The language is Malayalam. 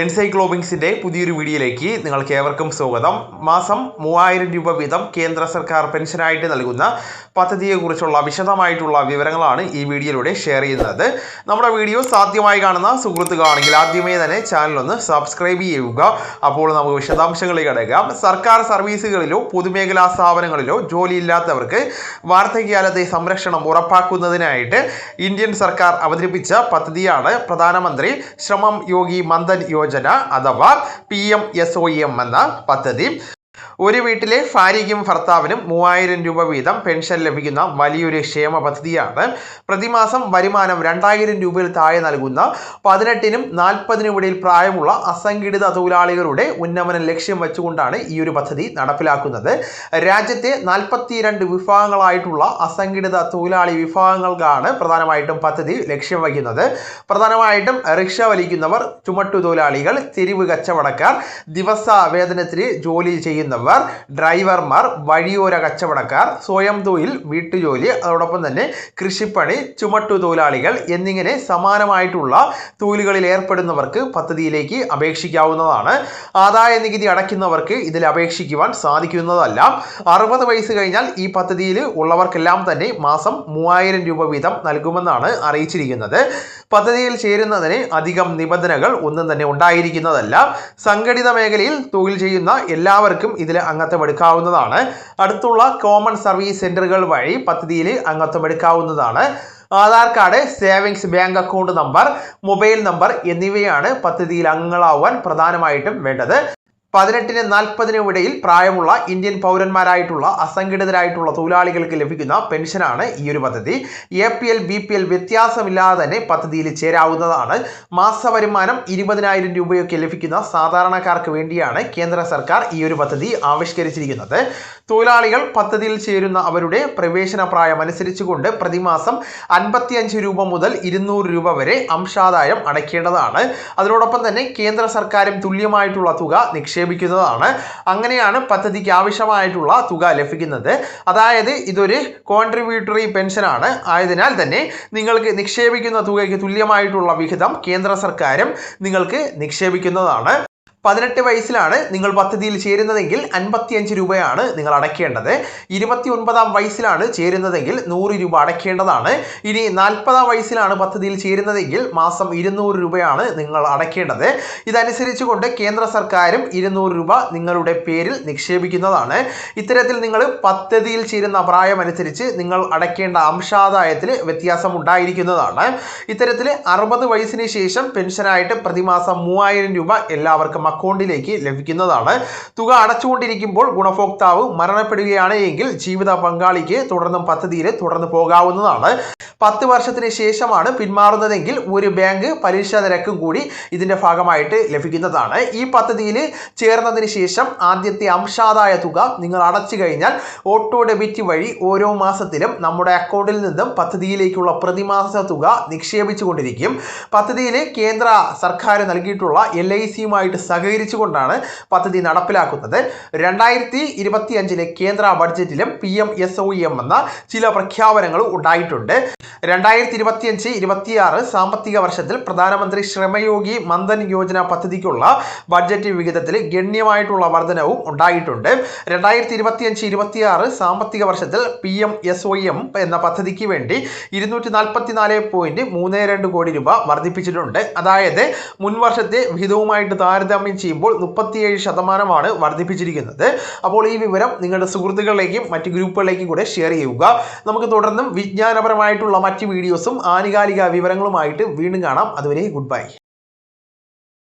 എൻസൈക്ലോബിങ്സിന്റെ പുതിയൊരു വീഡിയോയിലേക്ക് നിങ്ങൾക്ക് ഏവർക്കും സ്വാഗതം. മാസം മൂവായിരം രൂപ വീതം കേന്ദ്ര സർക്കാർ പെൻഷനായിട്ട് നൽകുന്ന പദ്ധതിയെക്കുറിച്ചുള്ള വിശദമായിട്ടുള്ള വിവരങ്ങളാണ് ഈ വീഡിയോയിലൂടെ ഷെയർ ചെയ്യുന്നത്. നമ്മുടെ വീഡിയോ സാധ്യമായി കാണുന്ന സുഹൃത്തുക്കളാണെങ്കിൽ ആദ്യമേ തന്നെ ചാനലൊന്ന് സബ്സ്ക്രൈബ് ചെയ്യുക. അപ്പോൾ നമുക്ക് വിശദാംശങ്ങളിലേക്ക് കിടക്കാം. സർക്കാർ സർവീസുകളിലോ പൊതുമേഖലാ സ്ഥാപനങ്ങളിലോ ജോലിയില്ലാത്തവർക്ക് വാർദ്ധക്യകാലത്തെ സംരക്ഷണം ഉറപ്പാക്കുന്നതിനായിട്ട് ഇന്ത്യൻ സർക്കാർ അവതരിപ്പിച്ച പദ്ധതിയാണ് പ്രധാനമന്ത്രി ശ്രമം യോഗി മന്ദൻ യോജന അഥവാ P M S O M എന്ന പദ്ധതി. ഒരു വീട്ടിലെ ഭാര്യയ്ക്കും ഭർത്താവിനും മൂവായിരം രൂപ വീതം പെൻഷൻ ലഭിക്കുന്ന വലിയൊരു ക്ഷേമ പദ്ധതിയാണ്. പ്രതിമാസം വരുമാനം രണ്ടായിരം രൂപയിൽ താഴെ നൽകുന്ന പതിനെട്ടിനും നാൽപ്പതിനും ഇടയിൽ പ്രായമുള്ള അസംഘടിത തൊഴിലാളികളുടെ ഉന്നമനം ലക്ഷ്യം വെച്ചുകൊണ്ടാണ് ഈ ഒരു പദ്ധതി നടപ്പിലാക്കുന്നത്. രാജ്യത്തെ നാൽപ്പത്തിരണ്ട് വിഭാഗങ്ങളായിട്ടുള്ള അസംഘടിത തൊഴിലാളി വിഭാഗങ്ങൾക്കാണ് പ്രധാനമായിട്ടും പദ്ധതി ലക്ഷ്യം വയ്ക്കുന്നത് പ്രധാനമായിട്ടും റിക്ഷ വലിക്കുന്നവർ ചുമട്ടു തൊഴിലാളികൾ തെരുവ് കച്ചവടക്കാർ ദിവസ വേതനത്തിന് ജോലി ചെയ്യുന്നവർ ഡ്രൈവർമാർ വഴിയോര കച്ചവടക്കാർ സ്വയം തൊഴിൽ വീട്ടുജോലി അതോടൊപ്പം തന്നെ കൃഷിപ്പണി ചുമട്ടു തൊഴിലാളികൾ എന്നിങ്ങനെ സമാനമായിട്ടുള്ള തൊഴിലുകളിൽ ഏർപ്പെടുന്നവർക്ക് പദ്ധതിയിലേക്ക് അപേക്ഷിക്കാവുന്നതാണ്. ആദായ നികുതി അടയ്ക്കുന്നവർക്ക് ഇതിൽ അപേക്ഷിക്കുവാൻ സാധിക്കുന്നതല്ല. അറുപത് വയസ്സ് കഴിഞ്ഞാൽ ഈ പദ്ധതിയിൽ ഉള്ളവർക്കെല്ലാം തന്നെ മാസം മൂവായിരം രൂപ വീതം നൽകുമെന്നാണ് അറിയിച്ചിരിക്കുന്നത്. പദ്ധതിയിൽ ചേരുന്നതിന് അധികം നിബന്ധനകൾ ഒന്നും തന്നെ ഉണ്ടായിരിക്കുന്നതല്ല. സംഘടിത മേഖലയിൽ തൊഴിൽ ചെയ്യുന്ന എല്ലാവർക്കും ഇതിൽ അംഗത്വം എടുക്കാവുന്നതാണ്. അടുത്തുള്ള കോമൺ സർവീസ് സെന്ററുകൾ വഴി പദ്ധതിയിൽ അംഗത്വം എടുക്കാവുന്നതാണ്. Aadhaar card savings bank account number mobile number എന്നിവയാണ് പദ്ധതിയിൽ അംഗങ്ങളാവാൻ പ്രധാനമായിട്ടും വേണ്ടത്. പതിനെട്ടിന് നാൽപ്പതിനും ഇടയിൽ പ്രായമുള്ള ഇന്ത്യൻ പൗരന്മാരായിട്ടുള്ള അസംഘടിതരായിട്ടുള്ള തൊഴിലാളികൾക്ക് ലഭിക്കുന്ന പെൻഷനാണ് ഈ ഒരു പദ്ധതി. A P L B P L വ്യത്യാസമില്ലാതെ തന്നെ പദ്ധതിയിൽ ചേരാവുന്നതാണ്. മാസവരുമാനം ഇരുപതിനായിരം രൂപയൊക്കെ ലഭിക്കുന്ന സാധാരണക്കാർക്ക് വേണ്ടിയാണ് കേന്ദ്ര സർക്കാർ ഈ ഒരു പദ്ധതി ആവിഷ്കരിച്ചിരിക്കുന്നത്. തൊഴിലാളികൾ പദ്ധതിയിൽ ചേരുന്ന അവരുടെ പ്രവേശന പ്രായം അനുസരിച്ചുകൊണ്ട് പ്രതിമാസം അൻപത്തിയഞ്ച് രൂപ മുതൽ ഇരുന്നൂറ് രൂപ വരെ അംശാദായം അടയ്ക്കേണ്ടതാണ്. അതിനോടൊപ്പം തന്നെ കേന്ദ്ര സർക്കാരും തുല്യമായിട്ടുള്ള തുക നിക്ഷേപിക്കുന്നതാണ്. അങ്ങനെയാണ് പദ്ധതിക്ക് ആവശ്യമായിട്ടുള്ള തുക ലഭിക്കുന്നത്. അതായത് ഇതൊരു കോൺട്രിബ്യൂട്ടറി പെൻഷനാണ് ആയതിനാൽ തന്നെ നിങ്ങൾക്ക് നിക്ഷേപിക്കുന്ന തുകയ്ക്ക് തുല്യമായിട്ടുള്ള വിഹിതം കേന്ദ്ര സർക്കാരും നിങ്ങൾക്ക് നിക്ഷേപിക്കുന്നതാണ്. പതിനെട്ട് വയസ്സിലാണ് നിങ്ങൾ പദ്ധതിയിൽ ചേരുന്നതെങ്കിൽ അൻപത്തിയഞ്ച് രൂപയാണ് നിങ്ങൾ അടയ്ക്കേണ്ടത്. ഇരുപത്തി ഒൻപതാം വയസ്സിലാണ് ചേരുന്നതെങ്കിൽ നൂറ് രൂപ അടയ്ക്കേണ്ടതാണ്. ഇനി നാൽപ്പതാം വയസ്സിലാണ് പദ്ധതിയിൽ ചേരുന്നതെങ്കിൽ മാസം ഇരുന്നൂറ് രൂപയാണ് നിങ്ങൾ അടയ്ക്കേണ്ടത്. ഇതനുസരിച്ച് കൊണ്ട് കേന്ദ്ര സർക്കാരും ഇരുന്നൂറ് രൂപ നിങ്ങളുടെ പേരിൽ നിക്ഷേപിക്കുന്നതാണ്. ഇത്തരത്തിൽ നിങ്ങൾ പദ്ധതിയിൽ ചേരുന്ന പ്രായമനുസരിച്ച് നിങ്ങൾ അടയ്ക്കേണ്ട അംശാദായത്തിൽ വ്യത്യാസം ഉണ്ടായിരിക്കുന്നതാണ് ഇത്തരത്തിൽ അറുപത് വയസ്സിന് ശേഷം പെൻഷനായിട്ട് പ്രതിമാസം മൂവായിരം രൂപ എല്ലാവർക്കും അക്കൗണ്ടിലേക്ക് ലഭിക്കുന്നതാണ്. തുക അടച്ചുകൊണ്ടിരിക്കുമ്പോൾ ഗുണഭോക്താവ് മരണപ്പെടുകയാണ് എങ്കിൽ ജീവിത പങ്കാളിക്ക് തുടർന്നും പദ്ധതിയിൽ തുടർന്ന് പോകാവുന്നതാണ്. പത്ത് വർഷത്തിന് ശേഷമാണ് പിന്മാറുന്നതെങ്കിൽ ഒരു ബാങ്ക് പലിശ നിരക്കും കൂടി ഇതിന്റെ ഭാഗമായിട്ട് ലഭിക്കുന്നതാണ്. ഈ പദ്ധതിയിൽ ചേർന്നതിന് ശേഷം ആദ്യത്തെ അംശാദായ തുക നിങ്ങൾ അടച്ചു കഴിഞ്ഞാൽ ഓട്ടോ ഡെബിറ്റ് വഴി ഓരോ മാസത്തിലും നമ്മുടെ അക്കൗണ്ടിൽ നിന്നും പദ്ധതിയിലേക്കുള്ള പ്രതിമാസ തുക നിക്ഷേപിച്ചു കൊണ്ടിരിക്കും പദ്ധതിയിൽ കേന്ദ്ര സർക്കാർ നൽകിയിട്ടുള്ള എൽ ഐ സിയുമായിട്ട് സഹകരിച്ചുകൊണ്ടാണ് പദ്ധതി നടപ്പിലാക്കുന്നത്. രണ്ടായിരത്തി ഇരുപത്തി അഞ്ചിലെ കേന്ദ്ര ബഡ്ജറ്റിലും P M S O M എന്ന ചില പ്രഖ്യാപനങ്ങൾ ഉണ്ടായിട്ടുണ്ട്. രണ്ടായിരത്തി ഇരുപത്തിയഞ്ച് ഇരുപത്തിയാറ് സാമ്പത്തിക വർഷത്തിൽ പ്രധാനമന്ത്രി ശ്രമയോഗി മന്ദൻ യോജന പദ്ധതിക്കുള്ള ബഡ്ജറ്റ് വിഹിതത്തിൽ ഗണ്യമായിട്ടുള്ള വർധനവും ഉണ്ടായിട്ടുണ്ട്. രണ്ടായിരത്തി ഇരുപത്തിയഞ്ച് ഇരുപത്തിയാറ് സാമ്പത്തിക വർഷത്തിൽ P M S O M എന്ന പദ്ധതിക്ക് വേണ്ടി ഇരുന്നൂറ്റി നാൽപ്പത്തി നാല് പോയിന്റ് മൂന്ന് രണ്ട് കോടി രൂപ വർദ്ധിപ്പിച്ചിട്ടുണ്ട്. അതായത് മുൻവർഷത്തെ വിഹിതവുമായിട്ട് വിഹിതവുമായിട്ട് താരതമ്യം ചെയ്യുമ്പോൾ മുപ്പത്തിയേഴ് ശതമാനമാണ് വർദ്ധിപ്പിച്ചിരിക്കുന്നത്. അപ്പോൾ ഈ വിവരം നിങ്ങളുടെ സുഹൃത്തുക്കളിലേക്കും മറ്റ് ഗ്രൂപ്പുകളിലേക്കും കൂടെ ഷെയർ ചെയ്യുക. നമുക്ക് തുടർന്നും വിജ്ഞാനപരമായിട്ടുള്ള മറ്റ് വീഡിയോസും ആനുകാലിക വിവരങ്ങളുമായിട്ട് വീണ്ടും കാണാം. അതുവരെ ഗുഡ് ബൈ